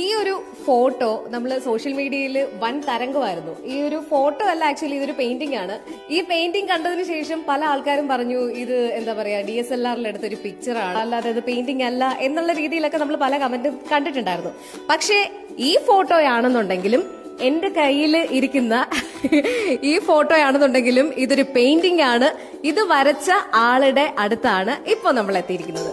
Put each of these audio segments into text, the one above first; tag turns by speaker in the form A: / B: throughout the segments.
A: ഈ ഒരു ഫോട്ടോ നമ്മൾ സോഷ്യൽ മീഡിയയിൽ വൻ തരംഗമായിരുന്നു. ഈ ഒരു ഫോട്ടോ അല്ല ആക്ച്വലി ഇതൊരു പെയിന്റിംഗ് ആണ്. ഈ പെയിന്റിംഗ് കണ്ടതിന് ശേഷം പല ആൾക്കാരും പറഞ്ഞു ഇത് എന്താ പറയാ ഡി എസ് എൽ ആറിൽ എടുത്ത ഒരു പിക്ചറാണ് അല്ലാതെ അത് പെയിന്റിംഗ് അല്ല എന്നുള്ള രീതിയിലൊക്കെ നമ്മൾ പല കമന്റും കണ്ടിട്ടുണ്ടായിരുന്നു. പക്ഷേ ഈ ഫോട്ടോയാണെന്നുണ്ടെങ്കിലും എന്റെ കയ്യിൽ ഇരിക്കുന്ന ഈ ഫോട്ടോ ആണെന്നുണ്ടെങ്കിലും ഇതൊരു പെയിന്റിംഗ് ആണ്. ഇത് വരച്ച ആളുടെ അടുത്താണ് ഇപ്പൊ നമ്മൾ എത്തിയിരിക്കുന്നത്.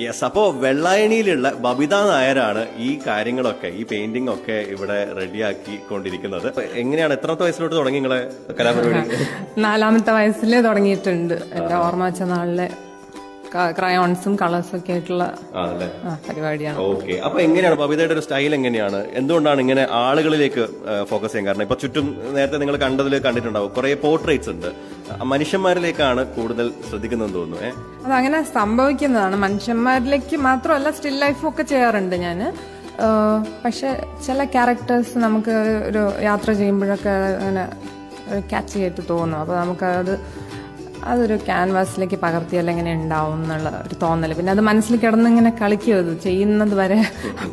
B: യെസ് അപ്പോ വെള്ളായണിയിലുള്ള ബബിത നായരാണ് ഈ കാര്യങ്ങളൊക്കെ ഈ പെയിന്റിംഗ് ഒക്കെ ഇവിടെ റെഡിയാക്കി കൊണ്ടിരിക്കുന്നത് എങ്ങനെയാണ് എത്രാമത്തെ വയസ്സിലോട്ട് തുടങ്ങി നിങ്ങളെ കലാപരിപാടി?
C: നാലാമത്തെ വയസ്സിൽ തുടങ്ങിയിട്ടുണ്ട്. എന്റെ ഓർമ്മ വെച്ച നാളിലെ ക്രയോൺസും കളേഴ്സും ഒക്കെ ആയിട്ടുള്ള പരിപാടിയാണ്.
B: ഓക്കെ. അപ്പൊ എങ്ങനെയാണ് ബബിതയുടെ ഒരു സ്റ്റൈൽ എങ്ങനെയാണ്? എന്തുകൊണ്ടാണ് ഇങ്ങനെ ആളുകളിലേക്ക് ഫോക്കസ് ചെയ്യാൻ കാരണം? ഇപ്പൊ ചുറ്റും നേരത്തെ നിങ്ങൾ കണ്ടതിൽ കണ്ടിട്ടുണ്ടാവും കുറെ പോർട്രേറ്റ്സ് ഉണ്ട്. മനുഷ്യന്മാരിലേക്കാണ് കൂടുതൽ ശ്രദ്ധിക്കുന്നതെന്ന് തോന്നുന്നു ഏഹ്
C: അതങ്ങനെ സംഭവിക്കുന്നതാണ്. മനുഷ്യന്മാരിലേക്ക് മാത്രമല്ല സ്റ്റിൽ ലൈഫും ഒക്കെ ചെയ്യാറുണ്ട് ഞാൻ പക്ഷെ ചില ക്യാരക്ടേഴ്സ് നമുക്ക് ഒരു യാത്ര ചെയ്യുമ്പോഴൊക്കെ അങ്ങനെ ക്യാച്ച് ചെയ്തിട്ട് തോന്നും. അപ്പോൾ നമുക്കത് അതൊരു ക്യാൻവാസിലേക്ക് പകർത്തിയാൽ എങ്ങനെ ഉണ്ടാവും എന്നുള്ള ഒരു തോന്നൽ പിന്നെ അത് മനസ്സിൽ കിടന്ന് ഇങ്ങനെ കളിക്കും അത് ചെയ്യുന്നത് വരെ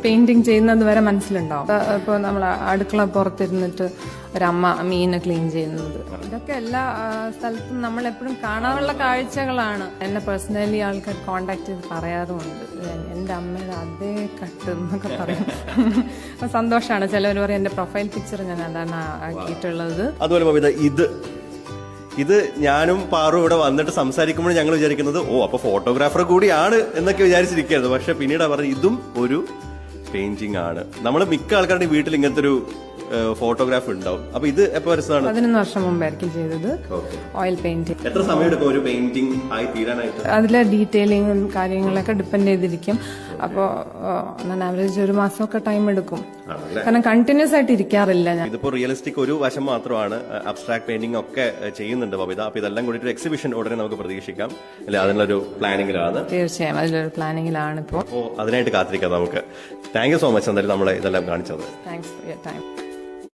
C: പെയിന്റിങ് ചെയ്യുന്നത് വരെ മനസ്സിലുണ്ടാവും. ഇപ്പോൾ നമ്മൾ അടുക്കള പുറത്തിരുന്നിട്ട് ഒരമ്മ മീൻ ക്ലീൻ ചെയ്യുന്നത്. ഇതൊക്കെ എല്ലാ സ്ഥലത്തും നമ്മൾ എപ്പോഴും കാണാനുള്ള കാഴ്ചകളാണ്. എന്നെ പേഴ്സണലി ആൾക്കാർ കോണ്ടാക്ട് ചെയ്ത് പറയാറുമുണ്ട്. എന്റെ അമ്മയുടെ അതേ കട്ട് എന്നൊക്കെ പറയും. സന്തോഷമാണ് ചിലവർ പറയും എന്റെ പ്രൊഫൈൽ പിക്ചർ ഞാൻ അതാണ് ആക്കിയിട്ടുള്ളത്.
B: അതുപോലെ ഇത് ഞാനും പാറു ഇവിടെ വന്നിട്ട് സംസാരിക്കുമ്പോൾ ഞങ്ങൾ വിചാരിക്കുന്നത് ഓ അപ്പൊ ഫോട്ടോഗ്രാഫർ കൂടിയാണ് എന്നൊക്കെ വിചാരിച്ചിരിക്കുന്നത് പക്ഷെ പിന്നീട് പറഞ്ഞത് ഇതും ഒരു പെയിന്റിംഗ് ആണ്. നമ്മൾ മിക്ക ആൾക്കാരുടെ വീട്ടിൽ ഇങ്ങനത്തെ ഒരു ഫോട്ടോഗ്രാഫ് ഉണ്ടാവും. അപ്പൊ ഇത് എപ്പോ വരുന്നതാണ്?
C: പതിനൊന്ന് വർഷം മുമ്പായിരിക്കും ചെയ്തത്. ഓയിൽ പെയിന്റിങ്
B: എത്ര സമയം എടുക്കും ഒരു പെയിന്റിംഗ് ആയി തീരാനായിട്ട്?
C: അതിലെ ഡീറ്റെയിലിങ്ങും കാര്യങ്ങളൊക്കെ ഡിപ്പെൻഡ് ചെയ്തിരിക്കും. അപ്പോൾ ആവറേജ് ഒരു മാസമൊക്കെ ടൈം എടുക്കും. കാരണം കണ്ടിന്യൂസ് ആയിട്ട് ഇരിക്കാറില്ല ഞാൻ.
B: ഇതിപ്പോ റിയലിസ്റ്റിക് ഒരു വശം മാത്രമാണ് അബ്സ്ട്രാക്ട് പെയിന്റിംഗ് ഒക്കെ ചെയ്യുന്നുണ്ട് ബബിത. അപ്പൊ ഇതെല്ലാം കൂടി ഒരു എക്സിബിഷൻ ഉടനെ നമുക്ക് പ്രതീക്ഷിക്കാം. അല്ലെ? അതിനൊരു പ്ലാനിങ്ങിലാണ്
C: തീർച്ചയായും. അതിലൊരു പ്ലാനിങ്ങിലാണ് ഇപ്പോൾ
B: അതിനായിട്ട് കാത്തിരിക്കാം നമുക്ക്. താങ്ക് യു സോ മച്ച് എന്തായാലും നമ്മളെ ഇതെല്ലാം കാണിച്ചത്
C: താങ്ക്സ് ഫോർ യർ ടൈം